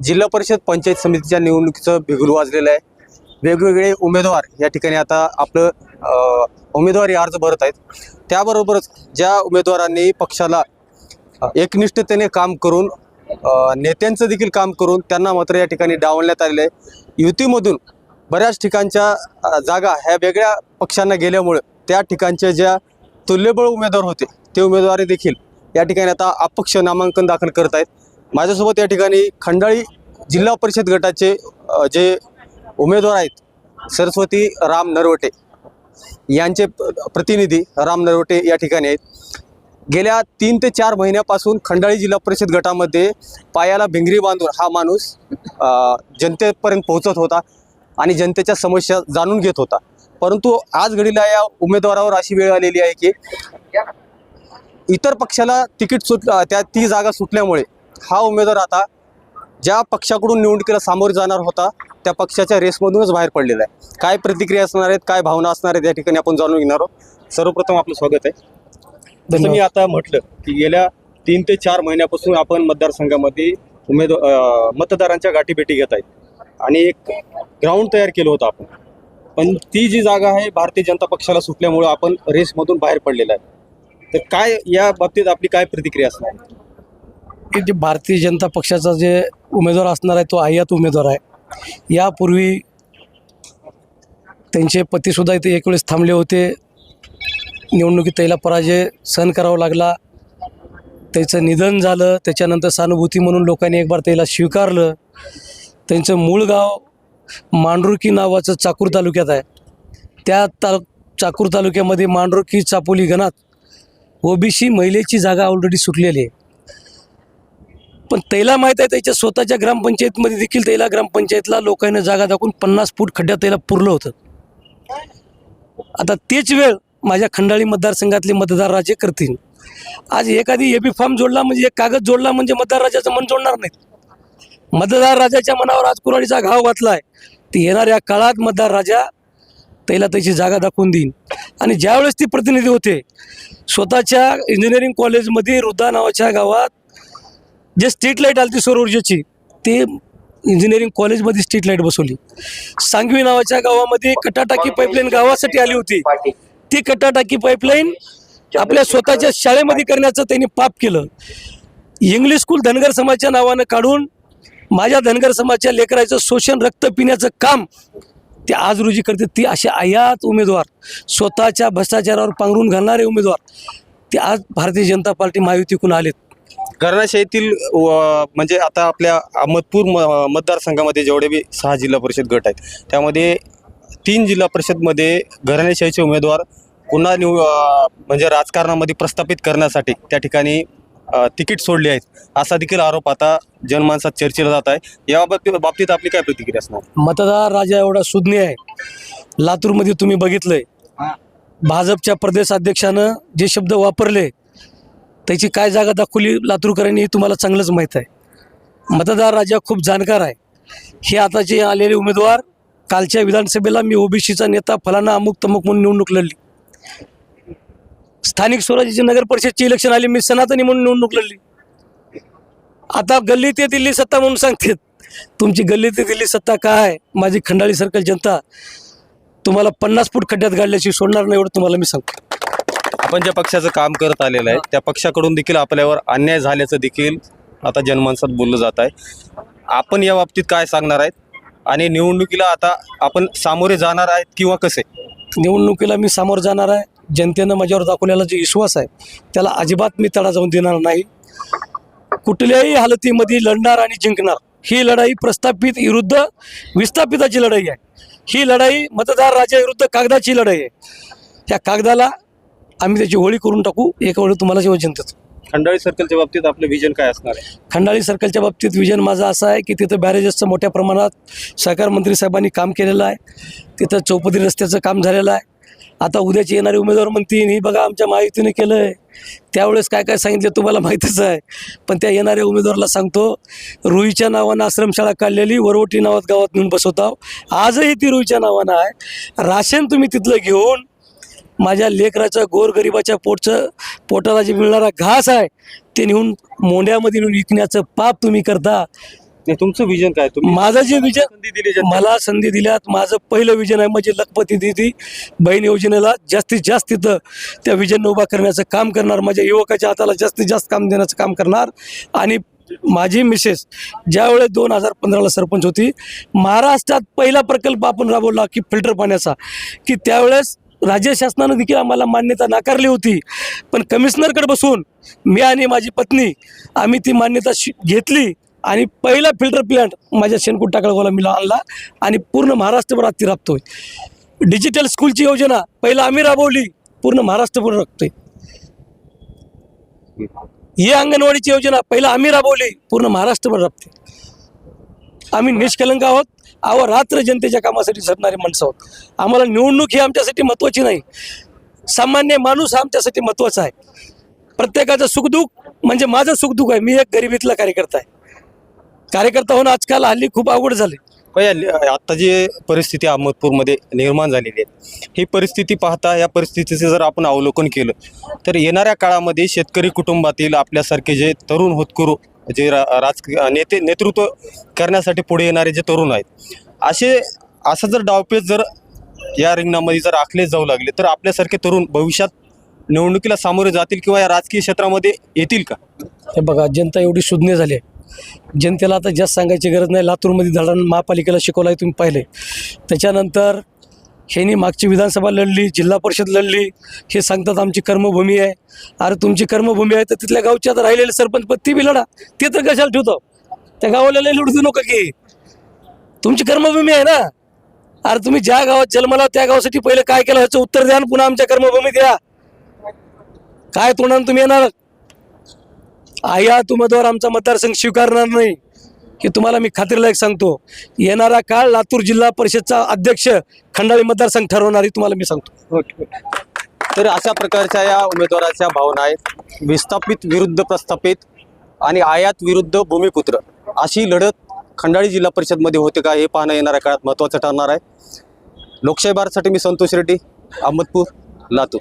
जिल्हा परिषद पंचायत समितीच्या निवडणुकीचं बिगुल वाजलेलं आहे. वेगवेगळे उमेदवार या ठिकाणी आता आपलं उमेदवारी अर्ज भरत आहेत. त्याबरोबरच ज्या उमेदवारांनी पक्षाला एकनिष्ठतेने काम करून नेत्यांचं देखील काम करून त्यांना मात्र या ठिकाणी डावलण्यात आलेलं आहे. युतीमधून बऱ्याच ठिकाणच्या जागा ह्या वेगळ्या पक्षांना गेल्यामुळे त्या ठिकाणच्या ज्या तुल्यबळ उमेदवार होते ते उमेदवारी देखील या ठिकाणी आता अपक्ष नामांकन दाखल करत आहेत. माझ्यासोबत या ठिकाणी खंडाळी जिल्हा परिषद गटाचे जे उमेदवार आहेत सरस्वती राम नरवटे यांचे प्रतिनिधी राम नरवटे या ठिकाणी आहेत. गेल्या तीन ते चार महिन्यापासून खंडाळी जिल्हा परिषद गटामध्ये पायाला भिंगरी बांधून हा माणूस जनतेपर्यंत पोहोचत होता आणि जनतेच्या समस्या जाणून घेत होता. परंतु आज घडीला या उमेदवारावर अशी वेळ आलेली आहे की इतर पक्षाला तिकीट सुट त्या ती जागा सुटल्यामुळे हा उमेदवार आता ज्या पक्षाकडून निवडणुकीला सामोरे जाणार होता त्या पक्षाच्या रेसमधूनच बाहेर पडलेला आहे. काय प्रतिक्रिया असणार आहेत काय भावना असणार आहेत या ठिकाणी आपण जाणून घेणार आहोत. सर्वप्रथम आपलं स्वागत आहे. जसं मी आता म्हटलं की गेल्या तीन ते चार महिन्यापासून आपण मतदारसंघामध्ये उमेदवार मतदारांच्या गाठीभेटी घेत आहेत. आणि एक ग्राउंड तयार केलं होतं आपण. पण ती जी जागा आहे भारतीय जनता पक्षाला सुटल्यामुळं आपण रेसमधून बाहेर पडलेला आहे. तर काय या बाबतीत आपली काय प्रतिक्रिया असणार आहे? की जे भारतीय जनता पक्षाचा जे उमेदवार असणार आहे तो आयात उमेदवार आहे. यापूर्वी त्यांचे पतीसुद्धा इथे एक वेळेस थांबले होते. निवडणुकीत त्याला पराजय सहन करावा लागला. त्याचं निधन झालं. त्याच्यानंतर सहानुभूती म्हणून लोकांनी एक बार त्याला स्वीकारलं. त्यांचं मूळ गाव मांडुरकी नावाचं चाकूर तालुक्यात आहे. त्या ताल चाकूर तालुक्यामध्ये मांडुरकी चापोली गणात ओबीसी महिलेची जागा ऑलरेडी सुटलेली आहे. पण त्याला माहीत आहे त्याच्या स्वतःच्या ग्रामपंचायतमध्ये देखील त्याला ग्रामपंचायतला लोकांनी जागा दाखवून पन्नास फूट खड्ड्यात त्याला पुरलं होतं. आता तेच वेळ माझ्या खंडाळी मतदारसंघातले मतदार राजे करतील. आज एखादी एबी फॉर्म जोडला म्हणजे एक कागद जोडला म्हणजे मतदार राजाचं मन जोडणार नाहीत. मतदार राजाच्या मनावर आज कुराडीचा घाव घातला आहे ते येणाऱ्या काळात मतदार राजा त्याला त्याची जागा दाखवून देईन. आणि ज्यावेळेस ती प्रतिनिधी होते स्वतःच्या इंजिनिअरिंग कॉलेजमध्ये रुद्दा नावाच्या गावात जे स्ट्रीट लाइट आली ती सौर ऊर्जेची ते इंजिनिअरिंग कॉलेजमध्ये स्ट्रीट लाइट बसवली. सांगवी नावाच्या गावामध्ये कटाटाकी पाईपलाईन गावासाठी आली होती. ती कटाटाकी पाईपलाईन आपल्या स्वतःच्या शाळेमध्ये करण्याचं त्यांनी पाप केलं. इंग्लिश स्कूल धनगर समाजच्या नावानं काढून माझ्या धनगर समाजच्या लेकराचं शोषण रक्त पिण्याचं काम ते आज रोजी करते. ती असे आयात उमेदवार. स्वतःच्या भ्रष्टाचारावर पांघरून घालणारे उमेदवार. ते आज भारतीय जनता पार्टी महायुतीकडून आलेत. घराण्याशाहीतील व- म्हणजे आता आपल्या अहमदपूर म मतदारसंघामध्ये जेवढे बी सहा जिल्हा परिषद गट आहेत त्यामध्ये तीन जिल्हा परिषदमध्ये घराण्याशाहीचे उमेदवार पुन्हा निव म्हणजे राजकारणामध्ये प्रस्थापित करण्यासाठी त्या ठिकाणी तिकीट सोडली आहेत असा देखील आरोप आता जनमानसात चर्चेला जात आहे. या बाबतीत आपली काय प्रतिक्रिया असणार? मतदार राजा एवढा सुज्ञ आहे. लातूरमध्ये तुम्ही बघितलंय. भाजपच्या प्रदेश अध्यक्षानं जे शब्द वापरले त्याची काय जागा दाखवली लातूरकरांनी हे तुम्हाला चांगलंच माहीत आहे. मतदार राजा खूप जाणकार आहे. हे आताचे आलेले उमेदवार कालच्या विधानसभेला मी ओबीसीचा नेता फलाना अमुक तमुक म्हणून निवडणूक लढली. स्थानिक स्वराज्याची नगर परिषदची इलेक्शन आली मी सनातनी म्हणून निवडणूक लढली. आता गल्ली ते दिल्ली सत्ता म्हणून सांगतात तुमची गल्ली ते दिल्ली सत्ता काय आहे? माझी खंडाळी सर्कल जनता तुम्हाला पन्नास फूट खड्ड्यात गाडल्याची सोडणार नाही एवढं तुम्हाला मी सांगतो. आपण ज्या पक्षाचं काम करत आलेलं आहे त्या पक्षाकडून देखील आपल्यावर अन्याय झाल्याचं देखील आता जनमानसात बोललं जात आहे. आपण या बाबतीत काय सांगणार आहेत? आणि निवडणुकीला आता आपण सामोरे जाणार आहेत किंवा कसे? निवडणुकीला मी समोर जाणार आहे. जनतेनं माझ्यावर दाखवलेला जो विश्वास आहे त्याला अजिबात मी तडा जाऊन देणार नाही. कुठल्याही हालतीमध्ये लढणार आणि जिंकणार ही लढाई प्रस्थापित विरुद्ध विस्थापिताची लढाई आहे. ही लढाई मतदार राजा विरुद्ध कागदाची लढाई आहे. त्या कागदाला आम्ही त्याची होळी करून टाकू. एक वेळ तुम्हाला जेव्हा जनतेचं खंडाळी सर्कलच्या बाबतीत आपलं विजन काय असणार आहे? खंडाळी सर्कलच्या बाबतीत विजन माझं असं आहे की तिथं बॅरेजेसचं मोठ्या प्रमाणात सहकार मंत्री साहेबांनी काम केलेलं आहे. तिथं चौपदी रस्त्याचं काम झालेलं आहे. आता उद्याचे येणारे उमेदवार म्हणतील ही बघा आमच्या महायुतीने केलं आहे त्यावेळेस काय काय सांगितलं तुम्हाला माहीतच आहे. पण त्या येणाऱ्या उमेदवाराला सांगतो रुईच्या नावानं आश्रमशाळा काढलेली वरवटी नावात गावात नेऊन बसवता आजही ती रुईच्या नावानं आहे. राशन तुम्ही तिथलं घेऊन माझ्या लेकराच्या गोरगरिबाच्या पोटचं पोटाला जे मिळणारा घास आहे ते नेऊन मोंड्यामध्ये नेऊन विकण्याचं पाप तुम्ही करता. नाही, तुमचं विजन काय? तुम्ही माझं जे विजन संधी दिली. मला संधी दिल्यात. माझं पहिलं विजन आहे म्हणजे लखपती दिदी बहीण योजनेला जास्तीत जास्त तिथं त्या विजन उभा करण्याचं काम करणार. माझ्या युवकाच्या हाताला जास्तीत जास्त काम देण्याचं काम करणार. आणि माझी मिसेस ज्यावेळेस दोन हजार पंधराला सरपंच होती महाराष्ट्रात पहिला प्रकल्प आपण राबवला की फिल्टर पाण्याचा. की त्यावेळेस राज्य शासनानं देखील आम्हाला मान्यता नाकारली होती. पण कमिशनरकडे बसून मी आणि माझी पत्नी आम्ही ती मान्यता शि- घेतली आणि पहिला फिल्टर प्लांट माझ्या शेणकूट टाकळगावला मी आणला आणि पूर्ण महाराष्ट्रभर ती राबतोय. डिजिटल स्कूलची योजना पहिला आम्ही राबवली पूर्ण महाराष्ट्रभर राबतोय ही अंगणवाडीची योजना पहिला आम्ही राबवली पूर्ण महाराष्ट्रभर राबते आम्ही निष्कलंक आहोत. आव रात्र जनतेच्या कामासाठी झटणारी माणसं आहोत. आम्हाला निवडणूक ही आमच्यासाठी महत्त्वाची नाही. सामान्य माणूस हा आमच्यासाठी महत्त्वाचा आहे. प्रत्येकाचं सुखदुःख म्हणजे माझं सुखदुःख आहे. मी एक गरिबीतला कार्यकर्ता आहे. कार्यकर्ता होणं आजकाल हल्ली खूप अवघड झाले आता जी परिस्थिती अहमदपूरमध्ये निर्माण झालेली आहे ही परिस्थिती पाहता या परिस्थितीचे जर आपण अवलोकन केलं तर येणाऱ्या काळामध्ये शेतकरी कुटुंबातील आपल्यासारखे जे तरुण होतकरू जे रा- राज नेते नेतृत्व करण्यासाठी पुढे येणारे जे तरुण आहेत असे असं जर डावपेच जर या रिंगणामध्ये जर आखले जाऊ लागले तर आपल्यासारखे तरुण भविष्यात निवडणुकीला सामोरे जातील किंवा या राजकीय क्षेत्रामध्ये येतील का? हे बघा जनता एवढी शून्य झाली आहे. जनतेला आता जास्त सांगायची गरज नाही. लातूरमध्ये धडण महापालिकेला शिकवलं आहे तुम्ही पाहिले. त्याच्यानंतर ह्यांनी मागची विधानसभा लढली जिल्हा परिषद लढली. हे सांगतात आमची कर्मभूमी आहे. अरे तुमची कर्मभूमी आहे तर तिथल्या गावची आता राहिलेले सरपंच पण ती बी लढा. ते तर कशाला ठेवतो? त्या गावाला लढू देऊ नका की. तुमची कर्मभूमी आहे ना? अरे तुम्ही ज्या गावात जन्माला त्या गावासाठी पहिले काय केलं? ह्याचं उत्तर द्या पुन्हा आमच्या कर्मभूमीत या. काय तोंडाने तुम्ही येणार? आयात उमेदवार आमचा मतदारसंघ स्वीकारणार नाही की तुम्हाला मी खात्रीलायक सांगतो. येणारा काळ लातूर जिल्हा परिषदचा अध्यक्ष खंडाळी मतदारसंघ ठरवणारी तुम्हाला मी सांगतो. तर अशा प्रकारच्या या उमेदवाराच्या भावना आहेत. विस्थापित विरुद्ध प्रस्थापित आणि आयात विरुद्ध भूमिपुत्र अशी लढत खंडाळी जिल्हा परिषदमध्ये होते का हे पाहणं येणाऱ्या काळात महत्त्वाचं ठरणार आहे. लोकशाही भारतसाठी मी संतोष रेड्डी अहमदपूर लातूर.